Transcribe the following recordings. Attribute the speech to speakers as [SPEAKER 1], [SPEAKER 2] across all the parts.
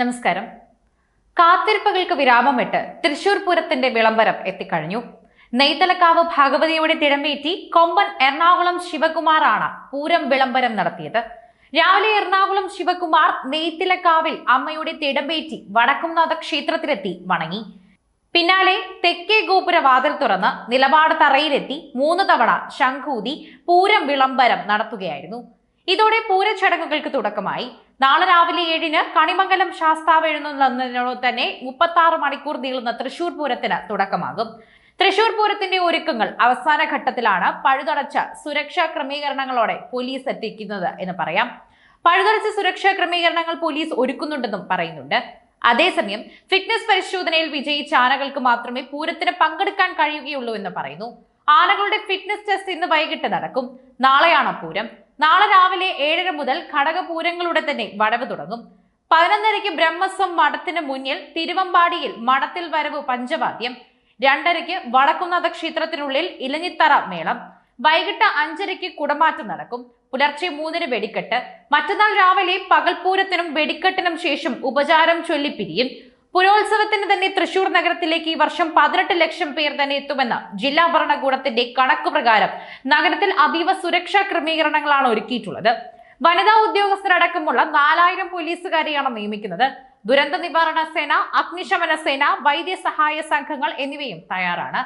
[SPEAKER 1] നമസ്കാരം. കാത്തിരിപ്പുകൾക്ക് വിരാമമിട്ട് തൃശൂർ പൂരത്തിന്റെ വിളംബരം എത്തിക്കഴിഞ്ഞു. നെയ്തലക്കാവ് ഭാഗവതിയുടെ തിടമേറ്റി കൊമ്പൻ എറണാകുളം ശിവകുമാറാണ് പൂരം വിളംബരം നടത്തിയത്. രാവിലെ എറണാകുളം ശിവകുമാർ നെയ്ത്തിലക്കാവിൽ അമ്മയുടെ തിടമ്പേറ്റി വടക്കുംനാഥ ക്ഷേത്രത്തിലെത്തി വണങ്ങി. പിന്നാലെ തെക്കേ ഗോപുര വാതിൽ തുറന്ന് നിലപാട് തറയിലെത്തി മൂന്ന് തവണ ശംഖൂതി പൂരം വിളംബരം നടത്തുകയായിരുന്നു. ഇതോടെ പൂരച്ചടങ്ങുകൾക്ക് തുടക്കമായി. നാളെ രാവിലെ ഏഴിന് കണിമംഗലം ശാസ്താവ് എഴുന്നള്ളുന്നതിനോട് തന്നെ മുപ്പത്തി ആറ് മണിക്കൂർ നീളുന്ന തൃശൂർ പൂരത്തിന് തുടക്കമാകും. തൃശൂർ പൂരത്തിന്റെ ഒരുക്കങ്ങൾ അവസാന ഘട്ടത്തിലാണ് പഴുതടച്ച സുരക്ഷാ ക്രമീകരണങ്ങളോടെ പോലീസ് എത്തിക്കുന്നത് എന്ന് പറയാം. പഴുതടച്ച സുരക്ഷാ ക്രമീകരണങ്ങൾ പോലീസ് ഒരുക്കുന്നുണ്ടെന്നും പറയുന്നുണ്ട്. അതേസമയം ഫിറ്റ്നസ് പരിശോധനയിൽ വിജയിച്ച ആനകൾക്ക് മാത്രമേ പൂരത്തിന് പങ്കെടുക്കാൻ കഴിയുകയുള്ളൂ എന്ന് പറയുന്നു. ആനകളുടെ ഫിറ്റ്നസ് ടെസ്റ്റ് ഇന്ന് വൈകിട്ട് നടക്കും. നാളെയാണ് പൂരം. നാളെ രാവിലെ ഏഴര മുതൽ ഘടകപൂരങ്ങളുടെ തന്നെ വടവ് തുടങ്ങും. പതിനൊന്നരയ്ക്ക് ബ്രഹ്മസ്വം മഠത്തിന് മുന്നിൽ തിരുവമ്പാടിയിൽ മഠത്തിൽ വരവ് പഞ്ചവാദ്യം രണ്ടരയ്ക്ക് വടക്കുന്നാഥ ക്ഷേത്രത്തിനുള്ളിൽ ഇലഞ്ഞിത്തറ മേളം വൈകിട്ട് അഞ്ചരയ്ക്ക് കുടമാറ്റം നടക്കും. പുലർച്ചെ മൂന്നിന് വെടിക്കെട്ട് മറ്റന്നാൾ രാവിലെ പകൽപൂരത്തിനും വെടിക്കെട്ടിനും ശേഷം ഉപചാരം ചൊല്ലിപ്പിരിയും പുരോത്സവത്തിന് തന്നെ തൃശൂർ നഗരത്തിലേക്ക് ഈ വർഷം പതിനെട്ട് ലക്ഷം പേർ തന്നെ എത്തുമെന്ന് ജില്ലാ ഭരണകൂടത്തിന്റെ കണക്ക് പ്രകാരം നഗരത്തിൽ അതീവ സുരക്ഷാ ക്രമീകരണങ്ങളാണ് ഒരുക്കിയിട്ടുള്ളത്. വനിതാ ഉദ്യോഗസ്ഥരടക്കമുള്ള നാലായിരം പോലീസുകാരെയാണ് നിയമിക്കുന്നത്. ദുരന്ത നിവാരണ സേന അഗ്നിശമന സേന വൈദ്യസഹായ സംഘങ്ങൾ എന്നിവയും തയ്യാറാണ്.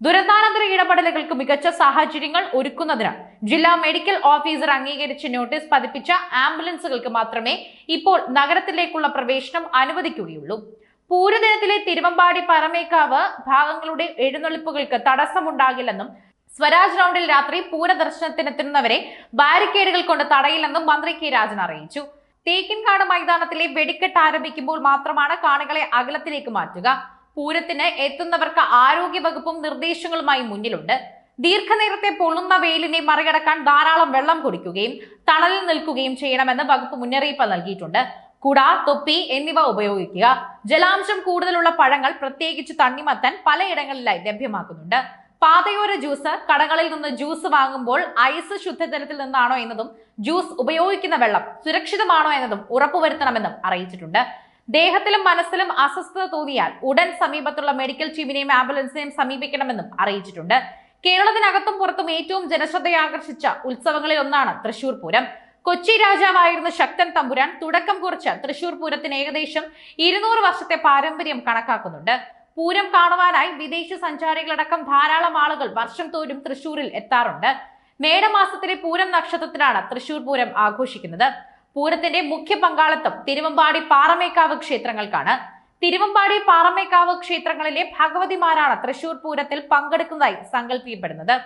[SPEAKER 1] ദുരന്താനന്തര ഇടപെടലുകൾക്ക് മികച്ച സാഹചര്യങ്ങൾ ഒരുക്കുന്നതിന് ജില്ലാ മെഡിക്കൽ ഓഫീസർ അംഗീകരിച്ച് നോട്ടീസ് പതിപ്പിച്ച ആംബുലൻസുകൾക്ക് മാത്രമേ ഇപ്പോൾ നഗരത്തിലേക്കുള്ള പ്രവേശനം അനുവദിക്കുകയുള്ളൂ. പൂരദിനത്തിലെ തിരുവമ്പാടി പറമേക്കാവ് ഭാഗങ്ങളുടെ എഴുന്നള്ളിപ്പുകൾക്ക് തടസ്സമുണ്ടാകില്ലെന്നും സ്വരാജ് റൗണ്ടിൽ രാത്രി പൂരദർശനത്തിനെത്തുന്നവരെ ബാരിക്കേഡുകൾ കൊണ്ട് തടയില്ലെന്നും മന്ത്രി കെ രാജൻ അറിയിച്ചു. തേക്കിൻകാട് മൈതാനത്തിലെ വെടിക്കെട്ട് ആരംഭിക്കുമ്പോൾ മാത്രമാണ് കാണികളെ അകലത്തിലേക്ക് മാറ്റുക. പൂരത്തിന് എത്തുന്നവർക്ക് ആരോഗ്യ വകുപ്പും നിർദ്ദേശങ്ങളുമായി മുന്നിലുണ്ട്. ദീർഘനേരത്തെ പൊള്ളുന്ന വെയിലിനെ മറികടക്കാൻ ധാരാളം വെള്ളം കുടിക്കുകയും തണലിൽ നിൽക്കുകയും ചെയ്യണമെന്ന് വകുപ്പ് മുന്നറിയിപ്പ് നൽകിയിട്ടുണ്ട്. കുട തൊപ്പി എന്നിവ ഉപയോഗിക്കുക. ജലാംശം കൂടുതലുള്ള പഴങ്ങൾ പ്രത്യേകിച്ച് തണ്ണിമത്തൻ പലയിടങ്ങളിലായി ലഭ്യമാക്കുന്നുണ്ട്. പാതയോര ജ്യൂസ് കടകളിൽ നിന്ന് ജ്യൂസ് വാങ്ങുമ്പോൾ ഐസ് ശുദ്ധജലത്തിൽ നിന്നാണോ എന്നതും ജ്യൂസ് ഉപയോഗിക്കുന്ന വെള്ളം സുരക്ഷിതമാണോ എന്നതും ഉറപ്പുവരുത്തണമെന്നും അറിയിച്ചിട്ടുണ്ട്. ദേഹത്തിലും മനസ്സിലും അസ്വസ്ഥത തോന്നിയാൽ ഉടൻ സമീപത്തുള്ള മെഡിക്കൽ ടീമിനെയും ആംബുലൻസിനെയും സമീപിക്കണമെന്നും അറിയിച്ചിട്ടുണ്ട്. കേരളത്തിനകത്തും പുറത്തും ഏറ്റവും ജനശ്രദ്ധയാകർഷിച്ച ഉത്സവങ്ങളിൽ ഒന്നാണ് തൃശൂർ പൂരം. കൊച്ചി രാജാവായിരുന്ന ശക്തൻ തമ്പുരാൻ തുടക്കം കുറിച്ച് തൃശൂർ പൂരത്തിന് ഏകദേശം ഇരുന്നൂറ് വർഷത്തെ പാരമ്പര്യം കണക്കാക്കുന്നുണ്ട്. പൂരം കാണുവാനായി വിദേശ സഞ്ചാരികളടക്കം ധാരാളം ആളുകൾ വർഷം തോറും തൃശൂരിൽ എത്താറുണ്ട്. മേടമാസത്തിലെ പൂരം നക്ഷത്രത്തിലാണ് തൃശൂർ പൂരം ആഘോഷിക്കുന്നത്. പൂരത്തിന്റെ മുഖ്യ പങ്കാളിത്തം തിരുവമ്പാടി പാറമേക്കാവ് ക്ഷേത്രങ്ങൾക്കാണ്. തിരുവമ്പാടി പാറമേക്കാവ് ക്ഷേത്രങ്ങളിലെ ഭഗവതിമാരാണ് തൃശൂർ പൂരത്തിൽ പങ്കെടുക്കുന്നതായി സങ്കല്പിക്കപ്പെടുന്നത്